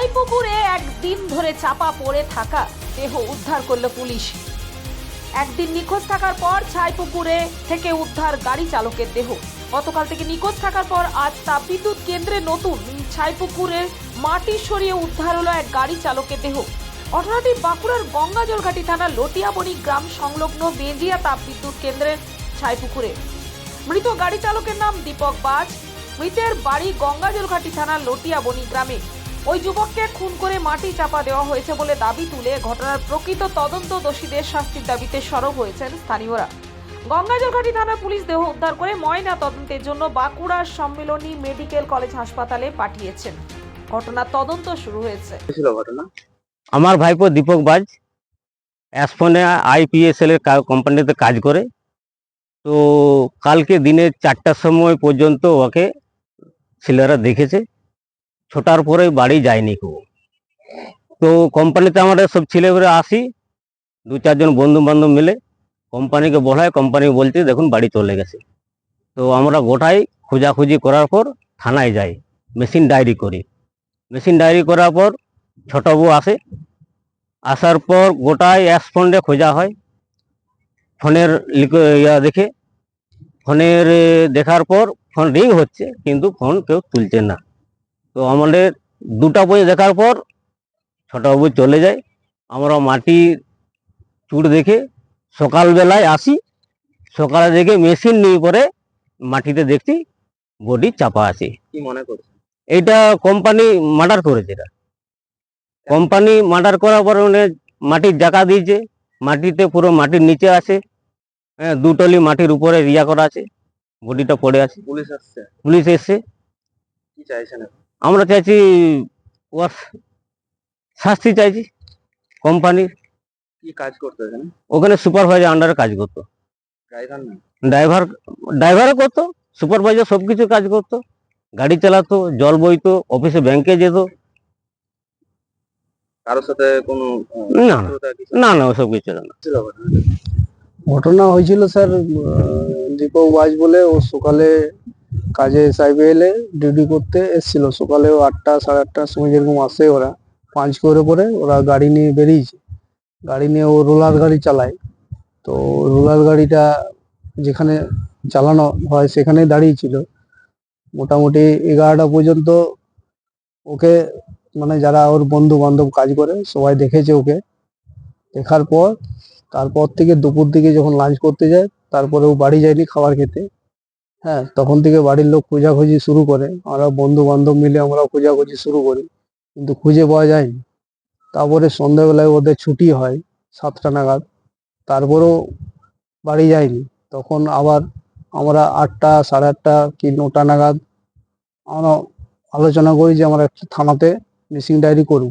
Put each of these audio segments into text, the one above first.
ছাই পুকুরে একদিন ধরে চাপা পড়ে থাকা দেহ উদ্ধার করল পুলিশ। একদিন নিখোঁজ থাকার পর ছাই পুকুরে থেকে উদ্ধার গাড়ি চালকের দেহ। গতকাল থেকে নিখোঁজ থাকার পর আজ তাপবিদ্যুৎ কেন্দ্রে নতুন ছাই পুকুরের মাটি সরিয়ে উদ্ধার হলো এক গাড়ি চালকের দেহ। ঘটনাটি বাঁকুড়ার গঙ্গাজলঘাটি থানা লটিয়াবণি গ্রাম সংলগ্ন বেজিয়া তাপবিদ্যুৎ কেন্দ্রের ছাইপুকুরে। মৃত গাড়ি চালকের নাম দীপক বাজ। মৃতের বাড়ি গঙ্গাজলঘাটি থানা লটিয়াবণি গ্রামে। ওই যুবককে খুন করে মাটি চাপা দেওয়া হয়েছে বলে দাবি তুলে ঘটনার প্রকৃত তদন্ত দোষীদের শাস্তির দাবিতে সরব হয়েছেন স্থানীয়রা। গঙ্গাজলঘাটি থানার পুলিশ দেহ উদ্ধার করে ময়না তদন্তের জন্য বাঁকুড়ার সম্মিলনী মেডিকেল কলেজ হাসপাতালে পাঠিয়েছেন। ঘটনার তদন্ত শুরু হয়েছে। ঘটনা? আমার ভাইপো দীপক বাজ অ্যাসফোনে আইপিএসএল এর কোম্পানিতে কাজ করে। তো কালকে দিনে চারটার সময় পর্যন্ত ওকে ছেলেরা দেখেছে। ছোটার পরে বাড়ি যায়নি কেউ। তো কোম্পানিতে আমাদের সব ছেলেমেয়েরা আসি, দু চারজন বন্ধু বান্ধব মিলে কোম্পানিকে বলায় কোম্পানি বলছে, দেখুন, বাড়ি চলে গেছে। তো আমরা গোটাই খোঁজাখুঁজি করার পর থানায় যাই মেশিন ডায়েরি করি। মেশিন ডায়েরি করার পর ছোট বউ আসে। আসার পর গোটায় অ্যাস ফোনে খোঁজা হয়। ফোনের ইয়া দেখে ফোনের দেখার পর ফোন রিং হচ্ছে, কিন্তু ফোন কেউ তুলছে না। তো আমাদের দুটা বই দেখার পর ছোটবাবু চলে যায়। আমরা মাটির চুট দেখে সকালবেলায় আসি। সকালে দেখে মেশিন নিয়ে পরে মাটিতে দেখছি বডি চাপা আছে। কি মনে করছে এইটা কোম্পানি মার্ডার করেছে এটা। কোম্পানি মার্ডার করার পরে উনি মাটির জায়গা দিয়েছে। মাটিতে পুরো মাটির নিচে আছে। হ্যাঁ দুটলি মাটির উপরে রিয়া করা আছে। বডিটা পড়ে আছে। পুলিশ আসছে? পুলিশ এসছে। কি চাইছেন এখন? আমরা চাইছি ওর শাস্তি চাইছি কোম্পানির। কি কাজ করতে এখানে? ওখানে সুপারভাইজার আন্ডারে কাজ করতো। ড্রাইভার না? ড্রাইভার ড্রাইভারও করতো সুপারভাইজার সব কিছু কাজ করতো। গাড়ি চালাতো জল বইতো অফিসে ব্যাংকে যেত। কারোর সাথে কোনো না না কিছু? না না ওসব কিছু না। ঘটনা হয়েছিল স্যার দীপক বাজ বলে ও সকালে কাজে সাইবে এলে ডিউটি করতে এসেছিল। সকালে আটটা, সাড়ে আটটার সময় যেরকম আসে ওরা, পাঁচ করে পরে ওরা গাড়ি নিয়ে বেরিয়েছে। গাড়ি নিয়ে ও রোলার গাড়ি চালায়। তো রোলার গাড়িটা যেখানে চালানো হয় সেখানেই দাঁড়িয়েছিল। মোটামুটি এগারোটা পর্যন্ত ওকে মানে যারা ওর বন্ধু বান্ধব কাজ করে, সবাই দেখেছে ওকে। দেখার পর, তারপর থেকে দুপুর দিকে যখন লাঞ্চ করতে যায়, তারপরে ও বাড়ি যায়নি খাবার খেতে। হ্যাঁ তখন থেকে বাড়ির লোক খোঁজাখুঁজি শুরু করে। আমরা বন্ধু বান্ধব মিলে আমরা খোঁজাখুঁজি শুরু করি, কিন্তু খুঁজে পাওয়া যায়নি। তারপরে সন্ধ্যাবেলায় ওদের ছুটি হয়, সাতটা নাগাদ। তারপরেও বাড়ি যায়নি। তখন আবার আমরা আটটা, সাড়ে আটটা কি নটা নাগাদ আমরা আলোচনা করি যে আমরা একটা থানাতে মিসিং ডায়েরি করব।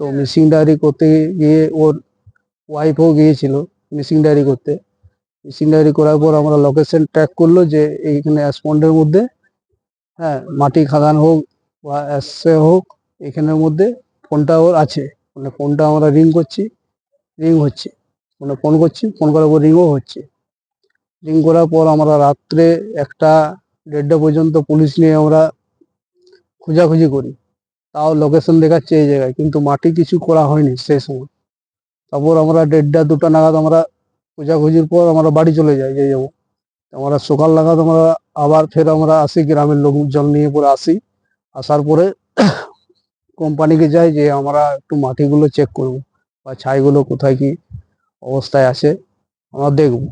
তো মিসিং ডায়েরি করতে গিয়ে ওর ওয়াইফও গিয়েছিল মিসিং ডায়েরি করতে। ডায়েরি করার পর আমরা লোকেশন ট্র্যাক করল যে এইখানে অ্যাসপন্ডের মধ্যে হ্যাঁ মাটি খাদান হোক বা অ্যাসে হোক, এখানের মধ্যে ফোনটা ওর আছে। মানে ফোনটা আমরা রিং করছি রিং হচ্ছে। মানে ফোন করছি ফোন করার পর রিংও হচ্ছে। রিং করার পর আমরা রাত্রে একটা দেড়টা পর্যন্ত পুলিশ নিয়ে আমরা খোঁজাখুঁজি করি। তাও লোকেশন দেখাচ্ছে এই জায়গায়, কিন্তু মাটি কিছু করা হয়নি সেই সময়। তারপর আমরা দেড়টা দুটা নাগাদ আমরা খোঁজাখুঁজির পর আমরা বাড়ি চলে যাই যে যাব। আমরা সকাল নাগাদ আমরা আবার ফের আমরা আসি, গ্রামের লোকজন নিয়ে পরে আসি। আসার পরে কোম্পানিকে যাই, যে আমরা একটু মাটিগুলো চেক করব, বা ছাইগুলো কোথায় কি অবস্থায় আছে, আমরা দেখব।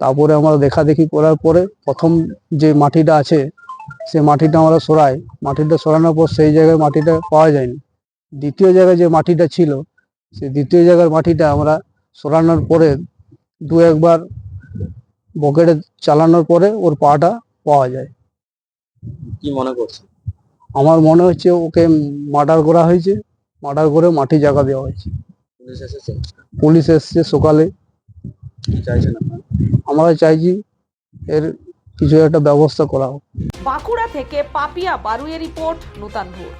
তারপরে আমরা দেখা দেখি করার পরে প্রথম যে মাটিটা আছে, সে মাটিটা আমরা সরাই। মাটিটা সরানোর পর সেই জায়গায় মাটিটা পাওয়া যায়নি। দ্বিতীয় জায়গায় যে মাটিটা ছিল সেই দ্বিতীয় জায়গার মাটিটা আমরা সরানোর পরে দু একবার বকেটে চালানোর পরে ওর পাটা পাওয়া যায়। কি মনে করছে? আমার মনে হচ্ছে ওকে মার্ডার করা হয়েছে মার্ডার করে মাটি জায়গা দেওয়া হয়েছে। পুলিশ এসেছে? পুলিশ এসছে সকালে। চাইছেন আমরা চাইছি এর কিছু একটা ব্যবস্থা করা হোক। বাঁকুড়া থেকে পাপিয়া বারুয়ের রিপোর্ট নূতন ভোর